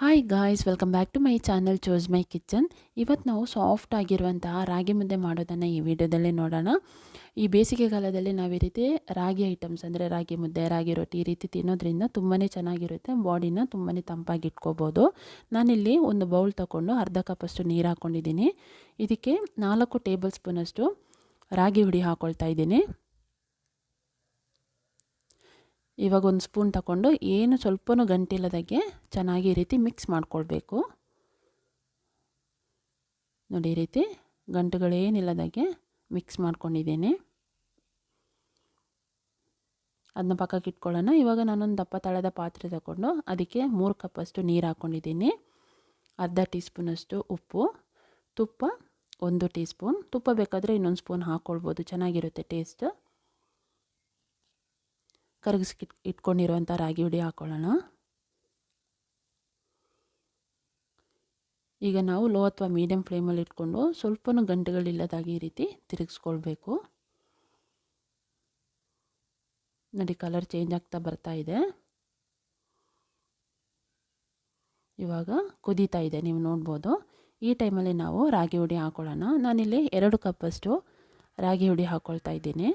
Hi guys welcome back to my channel chose my kitchen ಇವತ್ತು ನಾವು soft ಆಗಿರುವಂತಹ ರಾಗಿ ಮುದ್ದೆ ಮಾಡೋದನ್ನು ಈ ವಿಡಿಯೋದಲ್ಲಿ ನೋಡೋಣ. ಈ ಬೇಸಿಗೆಗಾಲದಲ್ಲಿ ನಾವು ಈ ರೀತಿ ರಾಗಿ ಐಟಮ್ಸ್ ಅಂದರೆ ರಾಗಿ ಮುದ್ದೆ, ರಾಗಿ ರೊಟ್ಟಿ ಈ ರೀತಿ ತಿನ್ನೋದ್ರಿಂದ ತುಂಬಾ ಚೆನ್ನಾಗಿರುತ್ತೆ ಬಾಡಿನ ತುಂಬಾ ತಂಪಾಗಿ ಇಟ್ಕೋಬೋದು. ನಾನಿಲ್ಲಿ ಒಂದು ಬೌಲ್ ತಗೊಂಡು ಅರ್ಧ ಕಪ್ಪಷ್ಟು ನೀರು ಹಾಕ್ಕೊಂಡಿದ್ದೀನಿ ಇದಕ್ಕೆ ನಾಲ್ಕು ಟೇಬಲ್ ಸ್ಪೂನಷ್ಟು ರಾಗಿ ಹುಡಿ ಹಾಕ್ಕೊಳ್ತಾ ಇದ್ದೀನಿ. ಇವಾಗ ಒಂದು ಸ್ಪೂನ್ ತಗೊಂಡು ಏನು ಸ್ವಲ್ಪನೂ ಗಂಟಿಲ್ಲದಾಗೆ ಚೆನ್ನಾಗಿ ಈ ರೀತಿ ಮಿಕ್ಸ್ ಮಾಡ್ಕೊಳ್ಬೇಕು. ನೋಡಿ ಈ ರೀತಿ ಗಂಟುಗಳೇನಿಲ್ಲದಾಗೆ ಮಿಕ್ಸ್ ಮಾಡ್ಕೊಂಡಿದ್ದೀನಿ. ಅದನ್ನ ಪಕ್ಕಕ್ಕೆ ಇಟ್ಕೊಳ್ಳೋಣ. ಇವಾಗ ನಾನೊಂದು ದಪ್ಪ ತಳದ ಪಾತ್ರೆ ತಗೊಂಡು ಅದಕ್ಕೆ ಮೂರು ಕಪ್ಪಷ್ಟು ನೀರು ಹಾಕ್ಕೊಂಡಿದ್ದೀನಿ ಅರ್ಧ ಟೀ ಸ್ಪೂನಷ್ಟು ಉಪ್ಪು, ತುಪ್ಪ ಒಂದು ಟೀ ಸ್ಪೂನ್ ತುಪ್ಪ ಬೇಕಾದರೆ ಇನ್ನೊಂದು ಸ್ಪೂನ್ ಹಾಕ್ಕೊಳ್ಬೋದು ಚೆನ್ನಾಗಿರುತ್ತೆ ಟೇಸ್ಟ್. ಕರಗಿಸಿ ಇಟ್ಕೊಂಡಿರುವಂಥ ರಾಗಿ ಹುಡಿ ಹಾಕ್ಕೊಳ್ಳೋಣ ಈಗ ನಾವು ಲೋ ಅಥವಾ ಮೀಡಿಯಮ್ ಫ್ಲೇಮಲ್ಲಿ ಇಟ್ಕೊಂಡು ಸ್ವಲ್ಪನೂ ಗಂಟೆಗಳಿಲ್ಲದಾಗಿ ಈ ರೀತಿ ತಿರುಗಿಸ್ಕೊಳ್ಬೇಕು. ನೋಡಿ ಕಲರ್ ಚೇಂಜ್ ಆಗ್ತಾ ಬರ್ತಾ ಇದೆ. ಇವಾಗ ಕುದೀತಾ ಇದೆ, ನೀವು ನೋಡ್ಬೋದು. ಈ ಟೈಮಲ್ಲಿ ನಾವು ರಾಗಿ ಹುಡಿ ಹಾಕ್ಕೊಳ್ಳೋಣ ನಾನಿಲ್ಲಿ ಎರಡು ಕಪ್ಪಷ್ಟು ರಾಗಿ ಹುಡಿ ಹಾಕ್ಕೊಳ್ತಾ ಇದ್ದೀನಿ.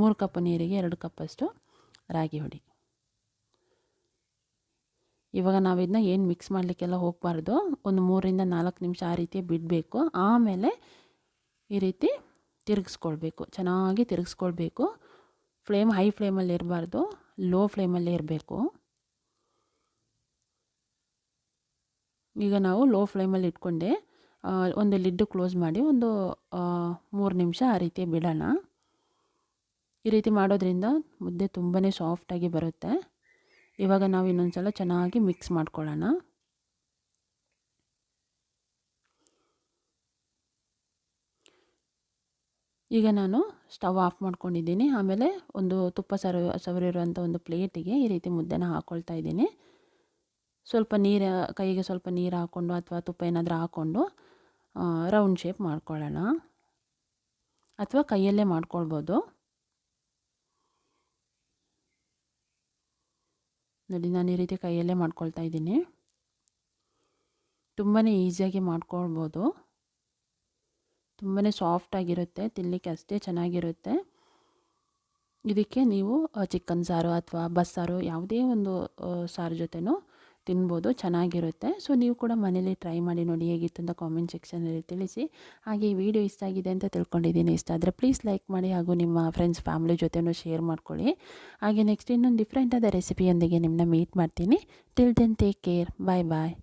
ಮೂರು ಕಪ್ ನೀರಿಗೆ ಎರಡು ಕಪ್ಪಷ್ಟು ರಾಗಿ ಹುಡಿ. ಇವಾಗ ನಾವು ಇದನ್ನ ಏನು ಮಿಕ್ಸ್ ಮಾಡಲಿಕ್ಕೆಲ್ಲ ಹೋಗಬಾರ್ದು. ಒಂದು ಮೂರಿಂದ ನಾಲ್ಕು ನಿಮಿಷ ಆ ರೀತಿ ಬಿಡಬೇಕು. ಆಮೇಲೆ ಈ ರೀತಿ ತಿರುಗಿಸ್ಕೊಳ್ಬೇಕು. ಚೆನ್ನಾಗಿ ತಿರುಗಿಸ್ಕೊಳ್ಬೇಕು. ಫ್ಲೇಮ್ ಹೈ ಫ್ಲೇಮಲ್ಲಿ ಇರಬಾರ್ದು. ಲೋ ಫ್ಲೇಮಲ್ಲಿ ಇರಬೇಕು. ಈಗ ನಾವು ಲೋ ಫ್ಲೇಮಲ್ಲಿ ಇಟ್ಕೊಂಡೆ ಒಂದು ಲಿಡ್ಡು ಕ್ಲೋಸ್ ಮಾಡಿ ಒಂದು ಮೂರು ನಿಮಿಷ ಆ ರೀತಿ ಬಿಡೋಣ. ಈ ರೀತಿ ಮಾಡೋದ್ರಿಂದ ಮುದ್ದೆ ತುಂಬಾ ಸಾಫ್ಟಾಗಿ ಬರುತ್ತೆ. ಇವಾಗ ನಾವು ಇನ್ನೊಂದು ಸಲ ಚೆನ್ನಾಗಿ ಮಿಕ್ಸ್ ಮಾಡ್ಕೊಳ್ಳೋಣ. ಈಗ ನಾನು ಸ್ಟವ್ ಆಫ್ ಮಾಡ್ಕೊಂಡಿದ್ದೀನಿ. ಆಮೇಲೆ ಒಂದು ತುಪ್ಪ ಸರ ಸವರಿರುವಂಥ ಒಂದು ಪ್ಲೇಟಿಗೆ ಈ ರೀತಿ ಮುದ್ದೆನ ಹಾಕ್ಕೊಳ್ತಾ ಇದ್ದೀನಿ. ಸ್ವಲ್ಪ ನೀರು, ಕೈಗೆ ಸ್ವಲ್ಪ ನೀರು ಹಾಕ್ಕೊಂಡು ಅಥವಾ ತುಪ್ಪ ಏನಾದರೂ ಹಾಕ್ಕೊಂಡು ರೌಂಡ್ ಶೇಪ್ ಮಾಡ್ಕೊಳ್ಳೋಣ. ಅಥವಾ ಕೈಯಲ್ಲೇ ಮಾಡ್ಕೊಳ್ಬೋದು. ನೋಡಿ ನಾನು ಈ ರೀತಿ ಕೈಯಲ್ಲೇ ಮಾಡ್ಕೊಳ್ತಾ ಇದ್ದೀನಿ. ತುಂಬಾ ಈಸಿಯಾಗಿ ಮಾಡ್ಕೊಳ್ಬೋದು. ತುಂಬಾ ಸಾಫ್ಟಾಗಿರುತ್ತೆ ತಿನ್ನಲಿಕ್ಕೆ ಅಷ್ಟೇ ಚೆನ್ನಾಗಿರುತ್ತೆ. ಇದಕ್ಕೆ ನೀವು ಚಿಕನ್ ಸಾರು ಅಥವಾ ಬಸ್ಸಾರು ಯಾವುದೇ ಒಂದು ಸಾರು ಜೊತೆನೂ ತಿನ್ಬೋದು, ಚೆನ್ನಾಗಿರುತ್ತೆ. ಸೊ, ನೀವು ಕೂಡ ಮನೇಲಿ ಟ್ರೈ ಮಾಡಿ ನೋಡಿ ಹೇಗಿತ್ತು ಅಂತ ಕಾಮೆಂಟ್ ಸೆಕ್ಷನಲ್ಲಿ ತಿಳಿಸಿ. ಹಾಗೆ ಈ ವಿಡಿಯೋ ಇಷ್ಟ ಆಗಿದೆ ಅಂತ ತಿಳ್ಕೊಂಡಿದ್ದೀನಿ. ಇಷ್ಟ ಆದರೆ ಪ್ಲೀಸ್ ಲೈಕ್ ಮಾಡಿ ಹಾಗೂ ನಿಮ್ಮ ಫ್ರೆಂಡ್ಸ್ ಫ್ಯಾಮಿಲಿ ಜೊತೆನೂ ಶೇರ್ ಮಾಡ್ಕೊಳ್ಳಿ. ಹಾಗೆ ನೆಕ್ಸ್ಟ್ ಇನ್ನೊಂದು ಡಿಫ್ರೆಂಟ್ ಆದ ರೆಸಿಪಿಯೊಂದಿಗೆ ನಿಮ್ಮನ್ನ ಮೀಟ್ ಮಾಡ್ತೀನಿ. Till then take care bye bye